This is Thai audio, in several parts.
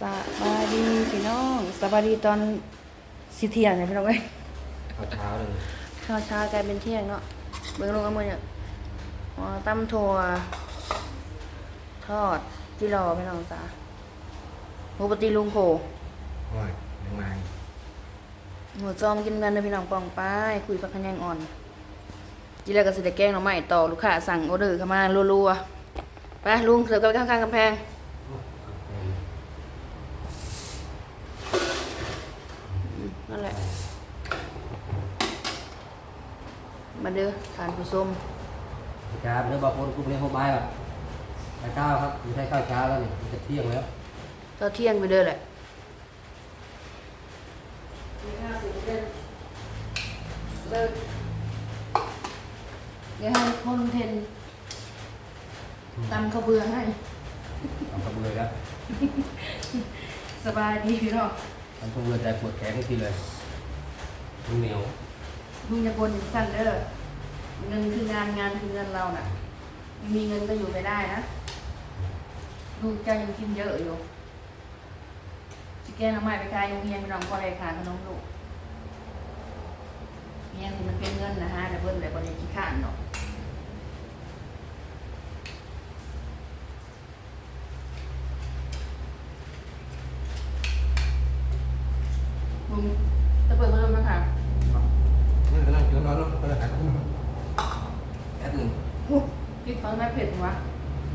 สบายดีพี่น้องสบายดีตอนสิเที่ยงเนี่ยพี่น้องเอ้ยข้าวเช้าเลยข้าวเช้ากลายเป็นเที่ยงเนาะเบิ่งลงเอามือเนี่ยอ๋อตำถั่วทอดจิรอพี่น้องจ้าหมูปฏิลุงโผว่ายังไงหมูจอมกินกันเลยพี่น้องปองไปคุยพักคะแนนอ่อนจีแล้วก็สิได้แกงหน่อไม้ต่อลูกค้าสั่งออเดอร์เข้ามารัวๆไปลุงเสิร์ฟกันข้างๆกำแพง นั่นแหละ มาเด้อทานผู้ชมครับเนื้อบางคนกลุ่มนี้เขาบายแบบไปข้าวครับไม่ใช่ข้าวเช้าแล้วนี่มันจะเที่ยงแล้วตอนเที่ยงไปเด้อแหละเลิกเดี๋ยวให้คนเทนตำข้าวเบื่อให้ ทำกระเบือแล้วสบายดีพี่น้อง ทำกระเบือใจปวดแขนทีเลยมันเหนียวลุงจะกวนสั่นเด้อเงินคืองานงานคือเงินเราน่ะมีเงินก็อยู่ไม่ได้นะลูกเจ้ายังกินเยอะอยู่สิแกงน้ำไม้ไปกายโรงเรียนพี่น้องก็เลยขาดขนมลูกเนี่ยมันเป็นเงินนะฮะแต่เพิ่นแต่บ่ได้ขี้ข้านเนาะลุงจะเปิดพัดลมนะคะ นี่ก็นั่งกินร้อนๆเนาะก็เลยหายแอดหนึ่ง อุ๊ย พริกเขาไม่เผ็ดวะ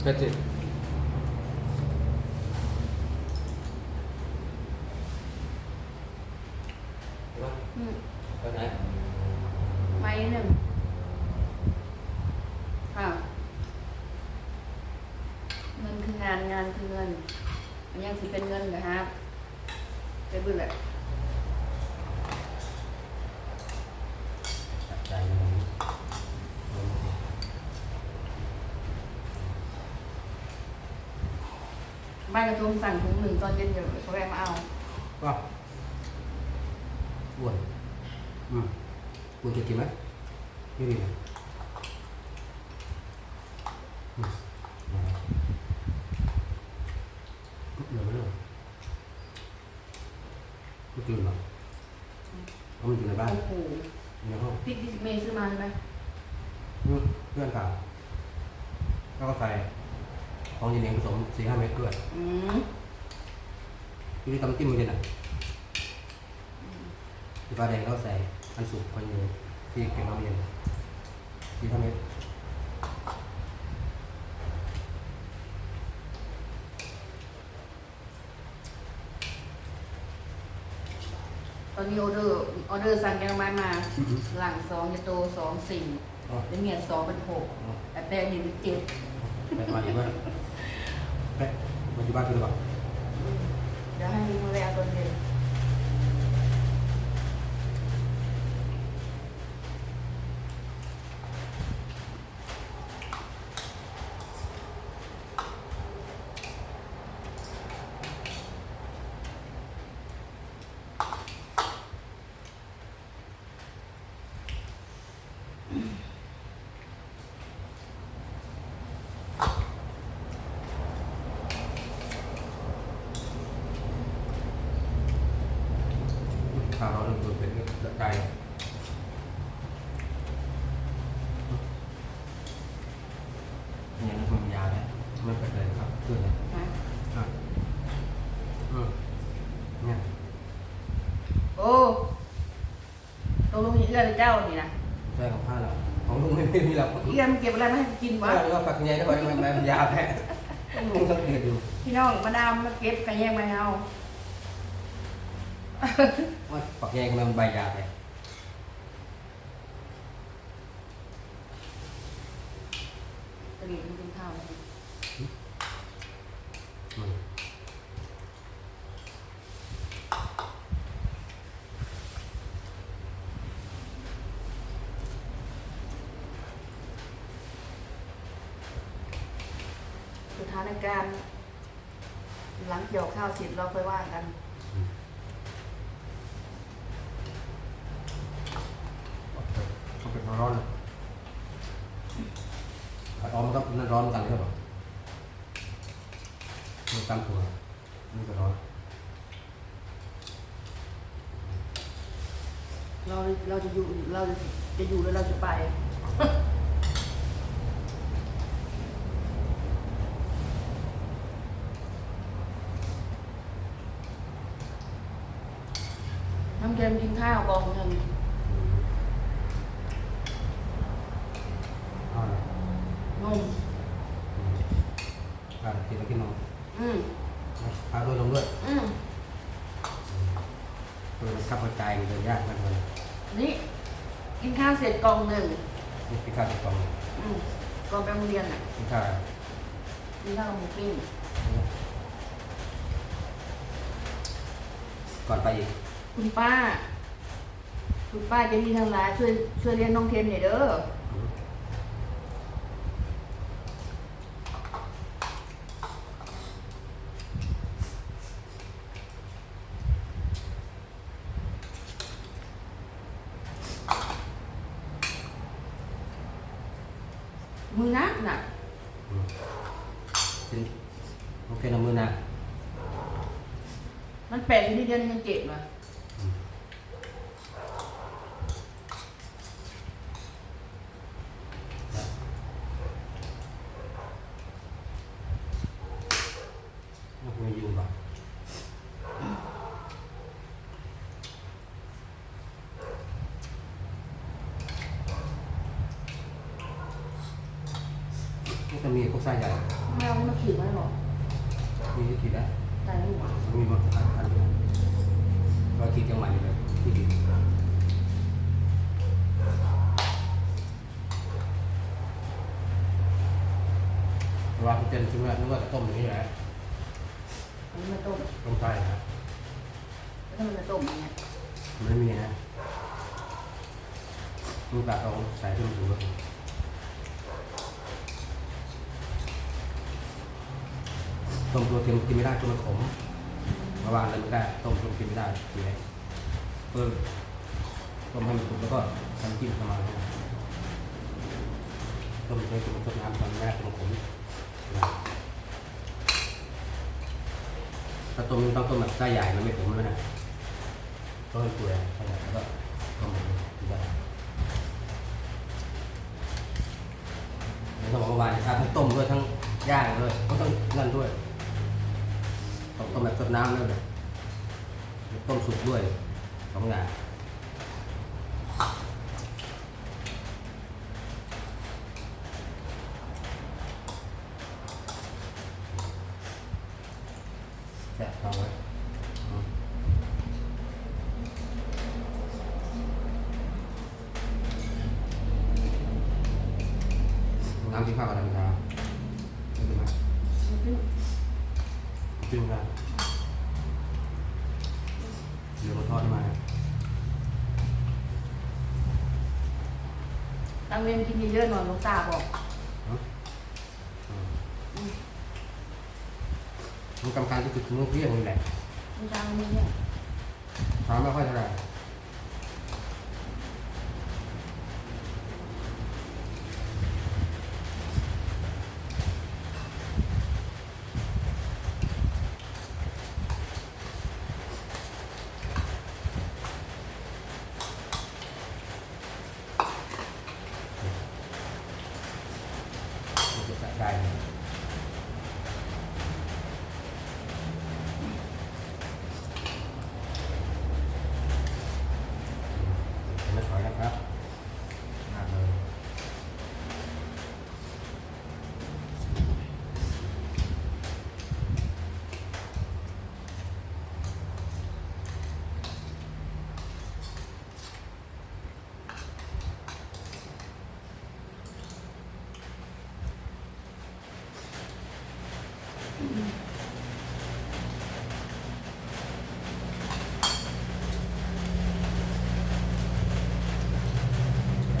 แค่สิบไปอืมไหนไม้หนึ่งค่ะเงินคืองานงานคือเงินมันยังถือเป็นเงินนะครับไปเบื่อแหละ จับใจอยู่ตรงนี้ บ้านกระทงสั่งถุงหนึ่งตอนเย็นเดี๋ยวเขาแวะมาเอาก็อ้วนอืมอ้วนจะกินไหมไม่ดีนะอืมเดี๋ยวไม่รู้ไม่กินหรอกเอามันอยู่ในบ้านโอ้โหอยู่ในห้องพริกที่เมย์ซื้อมาใช่ไหมอืมเพื่อนเก่าแล้วก็ใส่ ของเย็นๆผสมสี่ห้าเม็ดด้วยอืมอยู่ที่ตำจิ้มมันเย็นอะที่ปลาแดงก็ใส่อันสุกคนเย็นที่เก็บน้ำเย็นสี่ห้าเม็ดตอนนี้ออเดอร์ออเดอร์สั่งแกงไม้มา หลังสองยาโตสองสี่อ๋อแล้วเมียสองเป็นหกแต่แป้งนี่เป็นเจ็ดไปมาดีมากไป มาที่บ้านคือหรือเปล่า เดี๋ยวให้ลุงมาแวะตอนเย็น ข้าวเราดูเป็นไก่เนี่ยมันมียาเนี่ย ไม่เป็นไรครับเพื่อนเลยนะอะอืมเนี่ยโอ้ตกลงเอื้อนเจ้านี่นะใช่ของผ้าเราของลุงไม่มีหรอกเอื้อนมันเก็บอะไรมาให้กินวะว่าว่าฝักใหญ่ได้ไหมมันมันยาแพ้ลุงสังเกตดูพี่น้องมาดามมาเก็บกันแยกมาให้เอาว่าฝักใหญ่มันใบยาแพ้านการณ์หลังเกี่ยวข้าวเสิเราค่อยว่ากันเขาเป็นร้อนผัดอ๋อมมันก็มันร้อนเหอนกันใช่ป่ะมันตั้งตัวมันก็ร้อนเราเราจะอยู่เราจะอยู่แล้วเราจะไป ข้าวกองหนึ่งเอาละนมอ่ากินแล้วกินนมอืมเอาด้วยนมด้วยอืมตัวมันขับกระจายมันเดินยากมากเลยนี่กินข้าวเสร็จกองหนึ่งนี่กินข้าวติดกล่องอืมก่อนไปโรงเรียนอะกินข้าวกินข้าวกับหมูปิ้งก่อนไปอีก คุณป้า คุณป้าจะมีทางร้านช่วยช่วยเลี้ยงน้องเทนหน่อยเด้ออืมมือนักหนักอืมกินโอเคนะมือนะมันแปลกชนิดเดียวนี่ยังเจ็บมา อืมแล้วมันอยู่ป่ะมันจะมี พวกไส้ใหญ่แมวนี่มาขี่มาหรอมีที่ขีดแล้วตายลูกอะมันมีบางอันอันเดียวเราขีดจังหวะอยู่เลยที่ขีดเวลาคุณเจนคิดว่านึกว่าจะต้มอย่างนี้แหละอันนี้มาต้มต้มไส้นะแล้วถ้ามันมาต้มอย่างเงี้ยไม่มีนะมึงตัดเอาใส่ที่มันถูก ต้มตัวเค็มกินไม่ได้ตัวมันขมมาวางเลยไม่ได้ต้มตัวกินไม่ได้อยู่ไหนเพิ่มต้มให้มันสุกแล้วก็ทำจิ้มเข้ามาต้มให้ตัวมันสดน้ำตอนแรกตัวมันขมถ้าต้มต้องต้มแบบไส้ใหญ่มันไม่ขมแล้วนะต้มเปื่อยไส้ใหญ่แล้วก็ต้มมันได้แล้วก็บอกเมื่อวานทั้งต้มด้วยทั้งย่างด้วยก็ต้องนั่นด้วย ต้องต้มแบบสดน้ำนั่นแหละต้มสุกด้วยสองอย่างแซ่บเอาไว้อืมน้ำกินข้าวกับน้ำชาไม่เป็นไร มันขึ้น จิ้มได้เดี๋ยวมาทอดมาตังเวนกินเยอะๆหน่อยหลวงตาบอกเนาะอืมมันกำการที่สุดคือเที่ยงนี่แหละหลวงตาไม่เนี่ยถามไม่ค่อยเท่าไหร่ มันจะใส่ได้เลยไม่ถอยนะครับมากเลย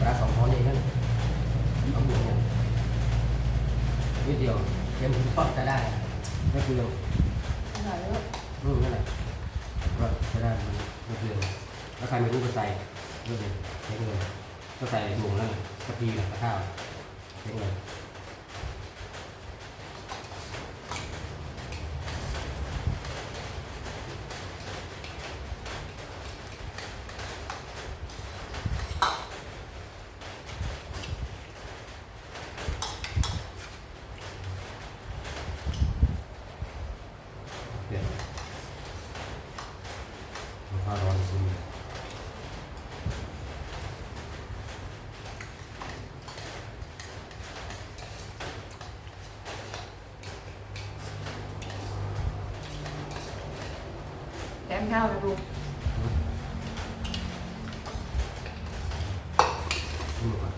ปลาสองช้อนเองนั่น เอาหมูเนี่ยนิดเดียวเค็มทอดจะได้ไม่เปลืองอร่อยเยอะอืมนั่นแหละก็จะได้มันไม่เปลืองแล้วใครไม่รู้ก็ใส่ก็เลยใช็คเลยก็ใส่หมูนั่นกะทิกับข้าวใช็คเลยกิน แถมข้าวนะลูกกินหมดก่อน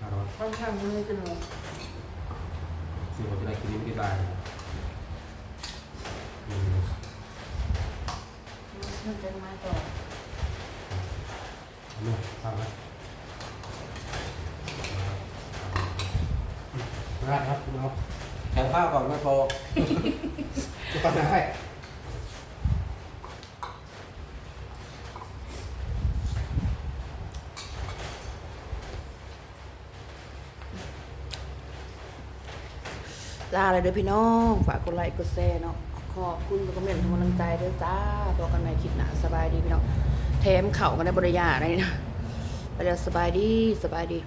อร่อยค่อนข้างมือจะหนูสิ่งที่ได้กินไม่ได้อืมเพื่อนจะมาต่ออันนี้ทำแล้วได้ครับคุณเอาแถมข้าวก่อนไม่พอจะปัญหาให้ ลาเลยเด้อพี่น้อง ฝากกดไลค์กดแชร์เนาะขอบคุณทุกคอมเมนต์ทุกกำลังใจเด้อจ้าบอกกันใหม่คลิปหน้าสบายดีพี่น้องแถมเข่ากันได้บริยาอะไรนะไปเดี๋ยวสบายดีสบายดี